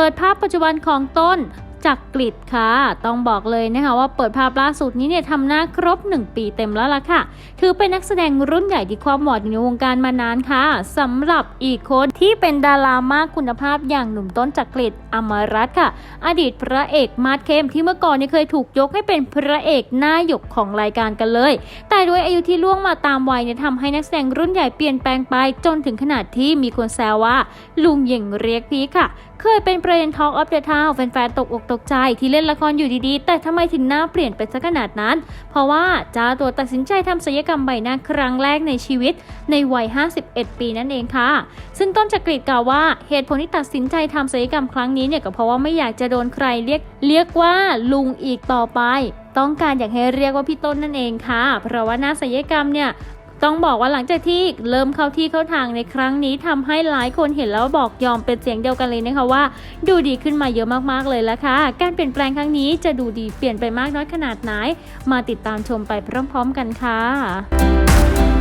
ปิดภาพปัจจุบันของต้นจากกลิดค่ะ ต้องบอกเลยนะคะว่าเปิดภาพล่าสุดนี้เนี่ยทำหน้าครบ 1 ปีเต็มแล้วล่ะค่ะ ถือเป็นนักแสดงรุ่นใหญ่ที่ความหวอดอยู่ในวงการมานานค่ะสำหรับอีกคนที่เป็นดารามากคุณภาพอย่างหนุ่มต้นจากกลิดอมรัตค่ะ อดีตพระเอกมาดเข้มที่เมื่อก่อนเนี่ยเคยถูกยกให้เป็นพระเอกหน้าหยกของรายการกันเลย แต่ด้วยอายุที่ล่วงมาตามวัยเนี่ยทำให้นักแสดงรุ่นใหญ่เปลี่ยนแปลงไป จนถึงขนาดที่มีคนแซวว่า ลุงเหย่งเรียกพีค่ะ เคยเป็นประเด็นทอ l อ of เดอะทาวแฟนๆตกอกตกใจที่เล่นละครอยู่ดีๆ แต่ทำไมถึงหน้าเปลี่ยนไปซะขนาดนั้น เพราะว่าจ้าตัวตัดสินใจทำศัลยกรรมใบหน้าครั้งแรกในชีวิต ในวัย 51 ปีนั่นเองค่ะ ซึ่งต้นจักรีกล่าวว่าเหตุผลที่ตัดสินใจทำศัลยกรรมครั้งนี้เนี่ยก็เพราะว่าไม่อยากจะโดนใครเรียกเรียกว่าลุงอีกต่อไป ต้องการอยากให้เรียกว่าพี่ต้นนั่นเองค่ะ เพราะว่าหน้าศัลยกรรมเนี่ยต้องบอกว่าหลังจากที่เริ่มเข้าที่เข้าทางในครั้งนี้ทำให้หลายคนเห็นแล้วบอกยอมเป็นเสียงเดียวกันเลยนะคะว่า ดูดีขึ้นมาเยอะมากๆเลยละค่ะ การเปลี่ยนแปลงครั้งนี้จะดูดีเปลี่ยนไปมากน้อยขนาดไหน มาติดตามชมไปพร้อม ๆ กันค่ะ